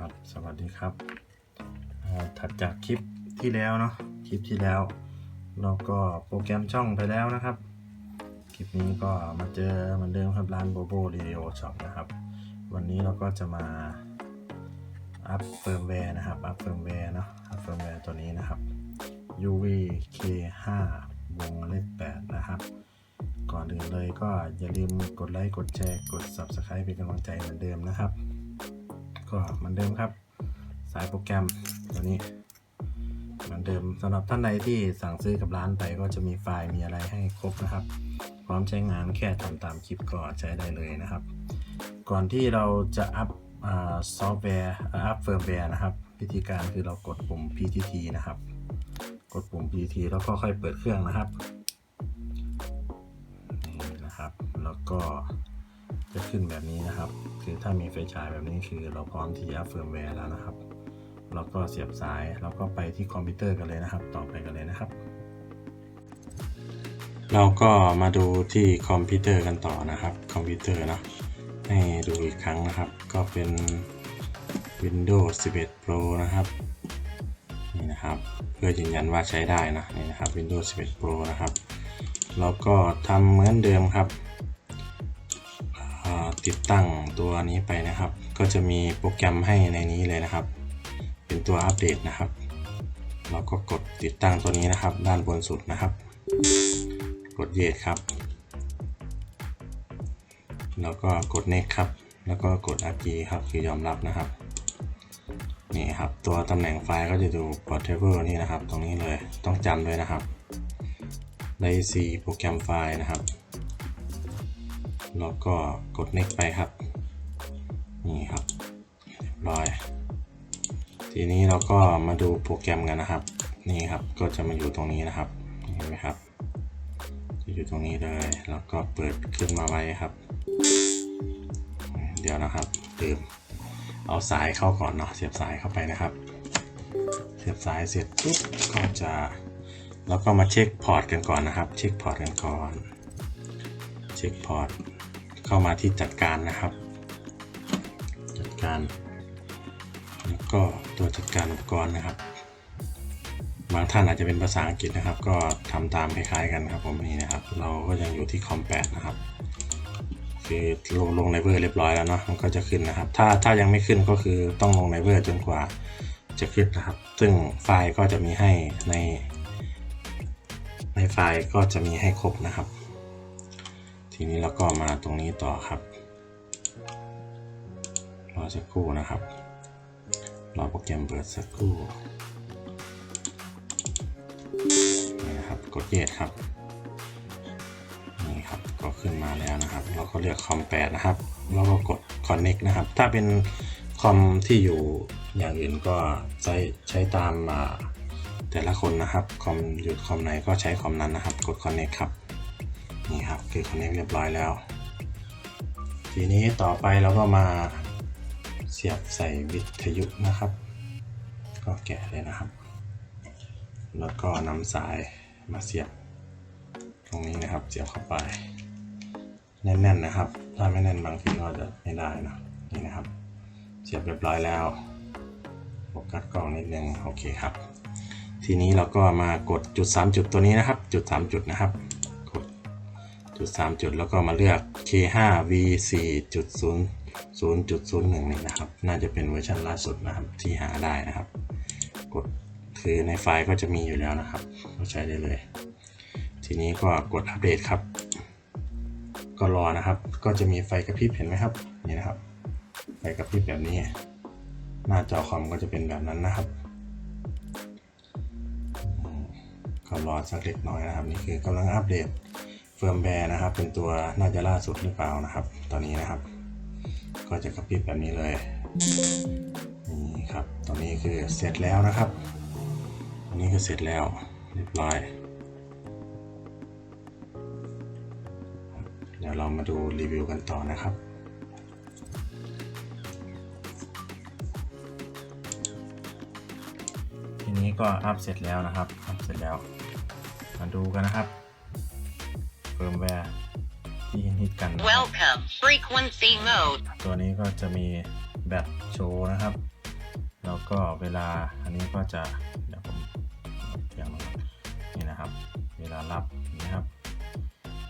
ครับ สวัสดีครับ ถัดจากคลิปที่แล้วเนาะ คลิปที่แล้ว เราก็โปรแกรมช่องไปแล้วนะครับ คลิปนี้ก็มาเจอเหมือนเดิมครับร้านโบโบเรดิโอช็อปนะครับ วันนี้เราก็จะมาอัพเฟิร์มแวร์นะครับ อัพเฟิร์มแวร์เนาะ อัพเฟิร์มแวร์ตัวนี้นะครับ UVK5 วงเล็บ8นะครับก่อนอื่นเลยก็อย่าลืมกดไลค์ กดแชร์ กด Subscribe เป็นกำลังใจเหมือนเดิมนะครับ ก็เหมือนเดิมครับ สายโปรแกรมตัวนี้เหมือนเดิมสำหรับท่านใดที่สั่งซื้อกับร้านไปก็จะมีไฟล์มีอะไรให้ครบนะครับ พร้อมใช้งานแค่ทำตามคลิปก็ใช้ได้เลยนะครับ ก่อนที่เราจะอัพซอฟต์แวร์อัพเฟิร์มแวร์นะครับ วิธีการคือเรากดปุ่ม PTT นะครับ กดปุ่ม PTT แล้วก็ค่อยเปิดเครื่องนะครับนี่นะครับ แล้วก็ จะขึ้นแบบนี้นะครับ คือถ้ามีไฟฉายแบบนี้คือเราพร้อมที่จะเฟิร์มแวร์แล้วนะครับแล้วก็เสียบสายแล้วก็ไปที่คอมพิวเตอร์กันเลยนะครับ ต่อไปกันเลยนะครับ เราก็มาดูที่คอมพิวเตอร์กันต่อนะครับ คอมพิวเตอร์นะให้ดูอีกครั้งนะครับ ก็เป็น Windows 11 Pro นะครับนี่นะครับเพื่อยืนยันว่าใช้ได้นะนี่นะครับ Windows 11 Pro นะครับ แล้วก็ทำเหมือนเดิมครับ ติดตั้งตัวนี้ไปนะครับ ก็จะมีโปรแกรมให้ในนี้เลยนะครับ เป็นตัวอัปเดตนะครับ เราก็กดติดตั้งตัวนี้นะครับ ด้านบนสุดนะครับ กด yes ครับ แล้วก็กด next ครับ แล้วก็กด agree ครับคือยอมรับนะครับนี่ครับตัวตำแหน่งไฟล์ก็จะดู portable นี่นะครับ ตรงนี้เลยต้องจำด้วยนะครับได้4โปรแกรมไฟล์นะครับ แล้วก็กด next ไปครับ นี่ครับเรียบร้อย ทีนี้เราก็มาดูโปรแกรมกันนะครับ นี่ครับ ก็จะมาอยู่ตรงนี้นะครับ เห็นไหมครับ จะอยู่ตรงนี้เลย แล้วก็เปิดขึ้นมาไว้ครับ เดี๋ยวนะครับลืมเอาสายเข้าก่อนเนาะ เสียบสายเข้าไปนะครับ เสียบสายเสร็จปุ๊บ ก็จะแล้วก็มาเช็คพอร์ตกันก่อนนะครับ เช็คพอร์ตกันก่อน เช็คพอร์ต เข้ามาที่จัดการนะครับ จัดการ แล้วก็ตัวจัดการอุปกรณ์นะครับ บางท่านอาจจะเป็นภาษาอังกฤษนะครับ ก็ทำตามคล้ายๆกันครับผมนี่นะครับ เราก็ยังอยู่ที่คอมแปดนะครับคือลงลงในเวอร์เรียบร้อยแล้วเนาะมันก็จะขึ้นนะครับ ถ้าถ้ายังไม่ขึ้นก็คือต้องลงในเวอร์จนกว่าจะขึ้นนะครับ ซึ่งไฟล์ก็จะมีให้ใน ในไฟล์ก็จะมีให้ครบนะครับ ทีนี้เราก็มาตรงนี้ต่อครับรอสักครู่นะครับรอโปรแกรมเปิดสักครู่นี่นะครับกดเยสครับนี่ครับก็ขึ้นมาแล้วนะครับ เราก็เลือกคอมแปดนะครับแล้วก็กด connect นะครับ ถ้าเป็นคอมที่อยู่อย่างอื่นก็ใช้ใช้ตามอ่าแต่ละคนนะครับคอมอยู่คอมไหนก็ใช้คอมนั้นนะครับ กด connect ครับ นี่ครับคือ connect เรียบร้อยแล้ว ทีนี้ต่อไปเราก็มาเสียบใส่วิทยุนะครับ ก็แกะเลยนะครับ แล้วก็นำสายมาเสียบ ตรงนี้นะครับเสียบเข้าไป แน่นๆนะครับ ถ้าไม่แน่นบางทีก็จะไม่ได้นะนี่นะครับ เสียบเรียบร้อยแล้วโฟกัสกล้องนิดนึงโอเคครับ ทีนี้เราก็มากดจุด 3 จุดตัวนี้นะครับ จุด 3 จุดนะครับ จุด3จุดแล้วก็มาเลือก K5V4 จุด0 0.01นี่นะครับ น่าจะเป็นเวอร์ชันล่าสุดนะครับที่หาได้นะครับ กดคือในไฟล์ก็จะมีอยู่แล้วนะครับก็ใช้ได้เลย ทีนี้ก็กดอัปเดตครับ ก็รอนะครับ ก็จะมีไฟกระพริบเห็นไหมครับนี่นะครับ ไฟกระพริบแบบนี้ หน้าจอคอมก็จะเป็นแบบนั้นนะครับก็รอสักเล็กน้อยนะครับ นี่คือกำลังอัปเดต เฟิร์มแวร์นะครับ เป็นตัวน่าจะล่าสุดหรือเปล่านะครับ ตอนนี้นะครับ ก็จะกระพริบแบบนี้เลยนี่ครับตอนนี้คือเสร็จแล้วนะครับตอนนี้คือเสร็จแล้วเรียบร้อยเดี๋ยวเรามาดูรีวิวกันต่อนะครับทีนี้ก็อัพเสร็จแล้วนะครับอัพเสร็จแล้ว มาดูกันนะครับ เฟิร์มแวร์ที่ฮิตๆกันนะครับ Welcome. Frequency mode. ตัวนี้ก็จะมีแบตโชว์นะครับ แล้วก็เวลาอันนี้ก็จะเดี๋ยวผมเพียงนี่นะครับ เวลารับนะครับ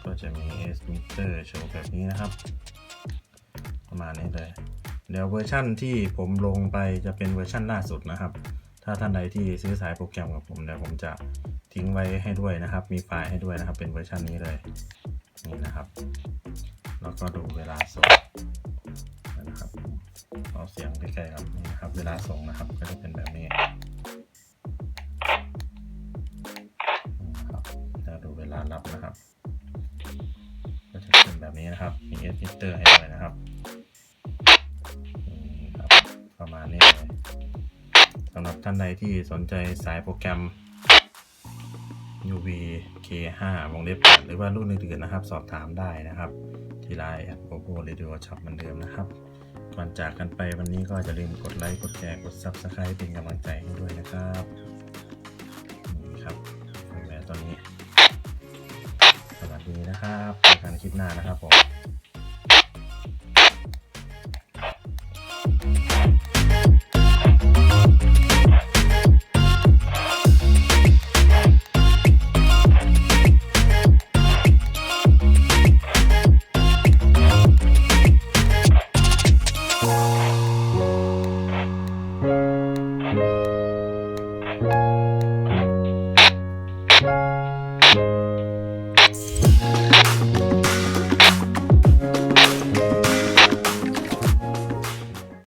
ก็จะมี S meter โชว์แบบนี้นะครับ ประมาณนี้เลย เดี๋ยวเวอร์ชั่นที่ผมลงไปจะเป็นเวอร์ชั่นล่าสุดนะครับ ถ้าท่านใดที่ซื้อสายโปรแกรมกับผมเดี๋ยวผมจะทิ้งไว้ให้ด้วยนะครับ มีไฟล์ให้ด้วยนะครับ เป็นเวอร์ชันนี้เลย นี่นะครับ แล้วก็ดูเวลาส่งนะครับเอาเสียงใกล้ๆครับนี่นะครับ เวลาส่งนะครับก็จะเป็นแบบนี้นะครับแล้วดูเวลารับนะครับ ก็จะเป็นแบบนี้นะครับ มี S meter ให้ด้วยนะครับำหรับท่านใดที่สนใจสายโปรแกรม UV K5 วงเล็บหรือว่ารุ่นอื่นๆนะครับ สอบถามได้นะครับ ที่ไลน์แอดโปโปเรดิโอช็อปเหมือนเดิมนะครับก่อนจากกันไปวันนี้ก็อย่าลืมกดไลค์กดแชร์กด Subscribe เป็นกำลังใจให้ด้วยนะครับนี่ครับเฟิร์มแวร์ตัวนี้สวัสดีนะครับเจอกันคลิปหน้านะครับผม